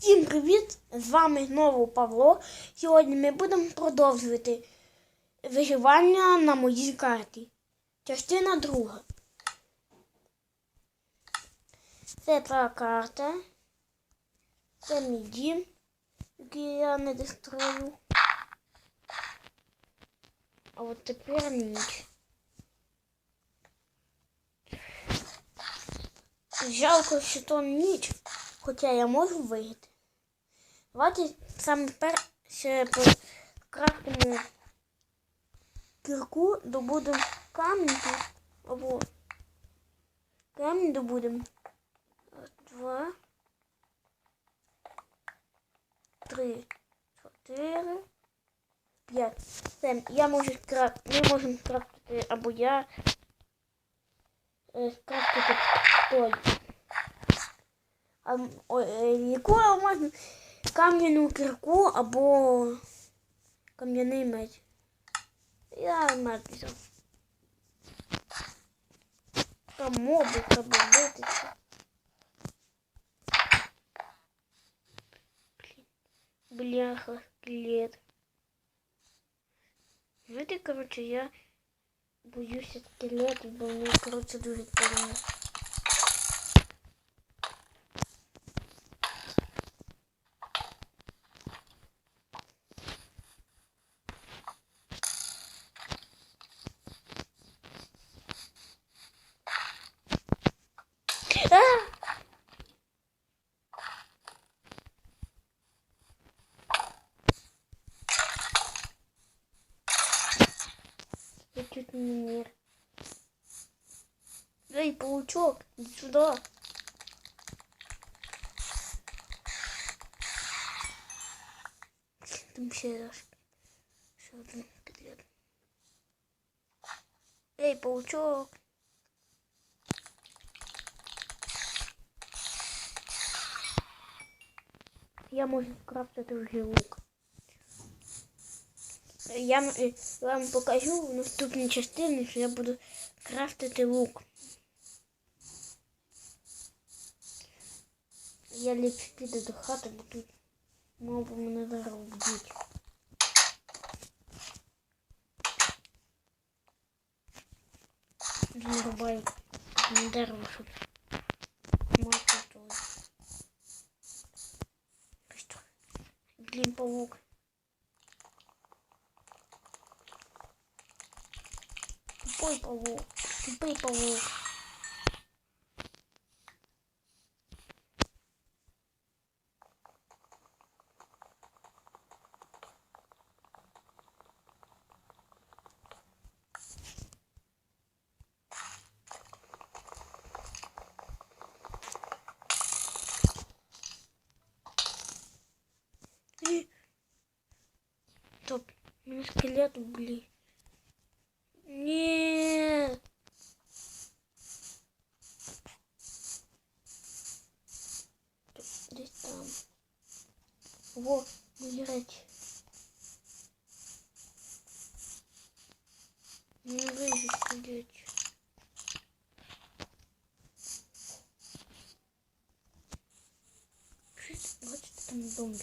Всім привіт! З вами знову Павло. Сьогодні ми будемо продовжувати виживання на моїй карті. Частина друга. Це та карта. Це мій дім, який я не дестрою. А от тепер ніч. Жалко, що то ніч, хоча я можу виграти. Давайте саме перше покрафтимо кірку, добудемо камінь або камінь добудемо. Два. Три. Чотири. П'ять. Все, я можу крафтити. Ми можемо крафтити або я е, скрафтити той. А, ой, е, яку можна кам'яну кірку або кам'яний меч. Я меч взяв. Там моби треба битися. Бляха, скелет. Знаєте, коротше, я боюся скелетів, бо вони, коротше, дуже повинні. Я чуть не умер. Эй, паучок, иди сюда. Там ще раз. Ще один скелет. Эй, паучок. Я можу скрафтити вже лук Я м- е, вам покажу в наступній частині, що я буду крафтити лук. Я ліпше піду до хати, бо тут мови мене зараз вб'ють. Він рубає на дерево, щоб мати той. Что? Тупой паук. Тупый паук. И- Стоп, у меня скелет были. Бачите, там зомби.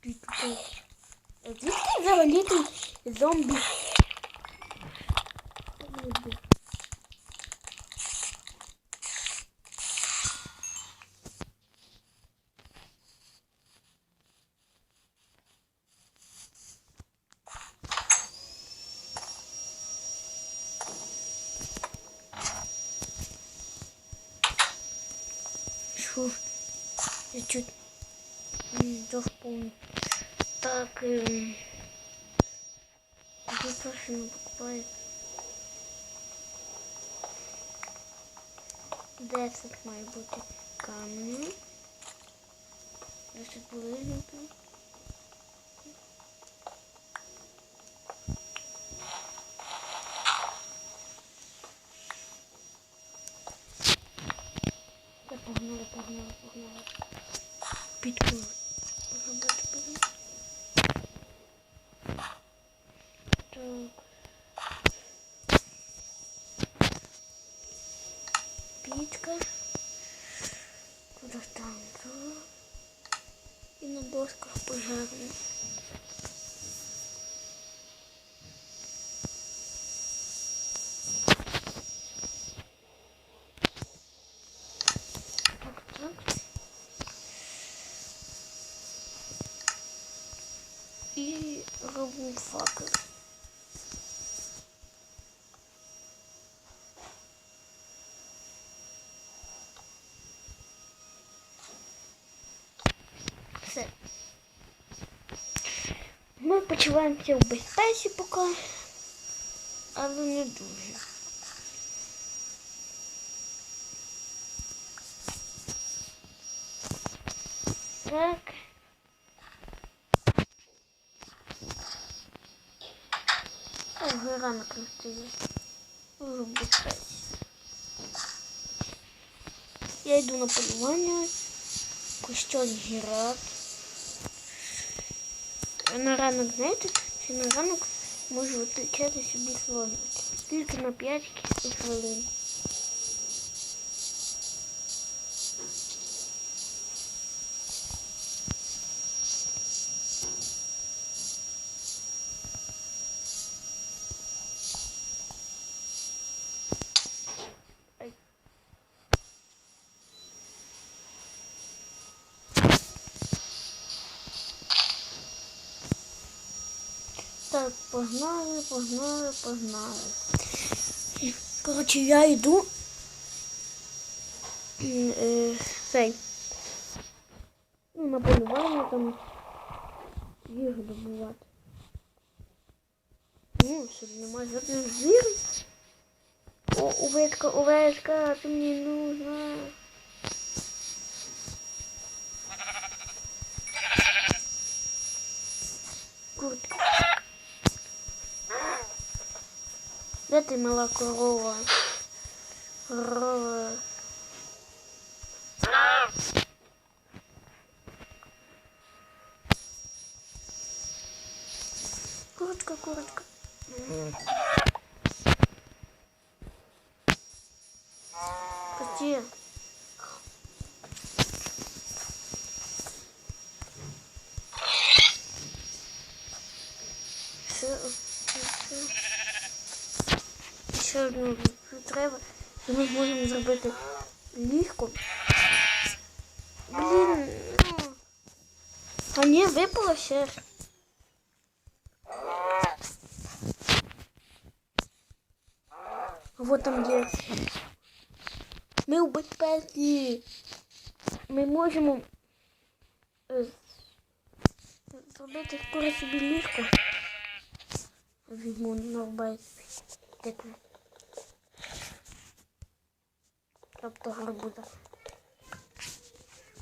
Ти тупий. Звідки взагалі тут зомбі? Фу, я чуть не вспомнил. Так, эм... Где профиль покупает? Десять має бути каменю. Десять булыжника. Пічка. Куда там? Тут. І на досках пожарно. Так, так. І роблю факел. почуваємося в безпеці поки, але не дуже. Так. Ой, ранок настає. Дуже в безпеці. Я йду на полювання. Костюм гірат. На ранок, знаєте, що на ранок можу виключати собі слоники. Тільки на 5 хвилин. Погнали, погнали, погнали. Коротше, я йду. Е, цей. Ну, на полювання там їжу добувати. Ну, щоб немає жодних звірів. О, овечка, овечка, ти мені нужна. Куртка. Де ти мала корова? Корова. Курочка, курочка. Где? Ще, ще, ще одну треба. І ми можемо зробити ліжко. Блін, ну. А ні, випало ще. Вот там є. Ми у безпеці. Ми можемо е, зробити скоро собі ліжко. Візьму на рубай. Таку. Тобто гарбуза.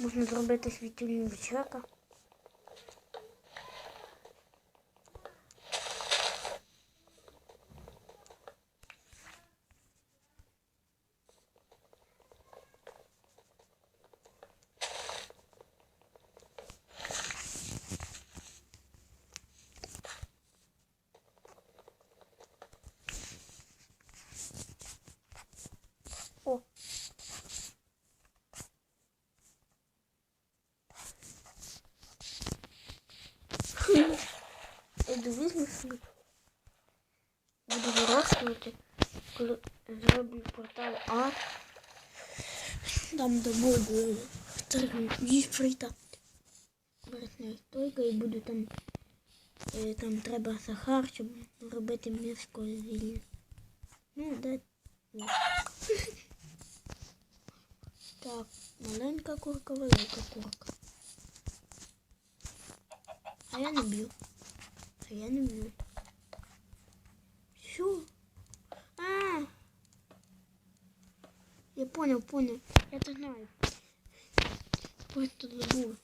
Можна зробити світильну вечерка. зроблю портал А. Там де буде їх прийти. Верхня стойка і буду там. е, Там треба сахар, щоб робити м'яско зілля. Ну, де. О. Так, маленька курка, велика курка. А я не б'ю. А я не б'ю. Понял, понял. Я это знаю. Просто забыл.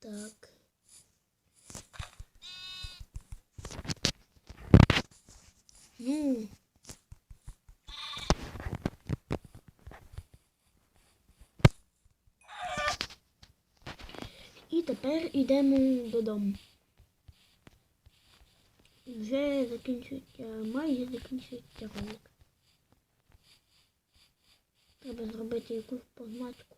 Так. Ну. І тепер йдемо додому. вже закінчується, майже закінчується ролик. Треба зробити якусь позначку.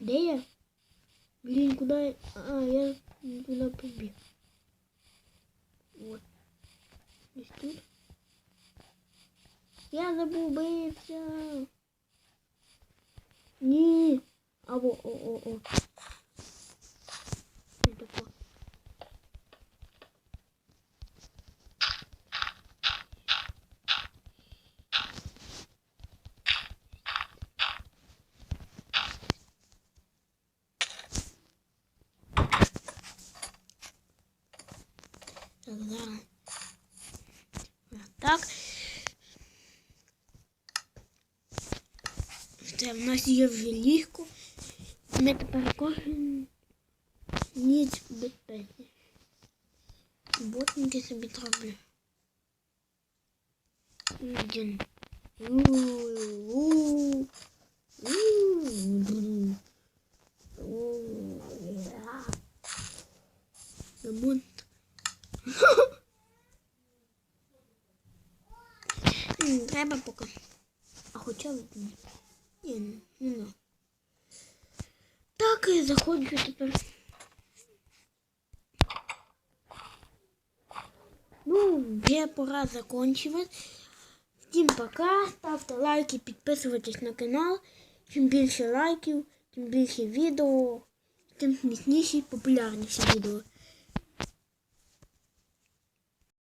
Де я? Блін, куди я? А, я не туди побіг. Я забув битися. Ні. Або о о о. Що таке? Так, зараз. Так Це в нас є вже ліжко. Ми тепер кожен ніч в безпеці. Ботники собі зроблю. Один. У-у-у. У-у-у. У-у-у. Ремонт. М, Треба поки. А хоча б ні. Ні, не, не надо. Так, я заходжу тепер. Ну, вже пора закінчувати. Всім пока. Ставте лайки, підписуйтесь на канал. Чим більше лайків, тим більше відео, тим смішніші, популярніші відео.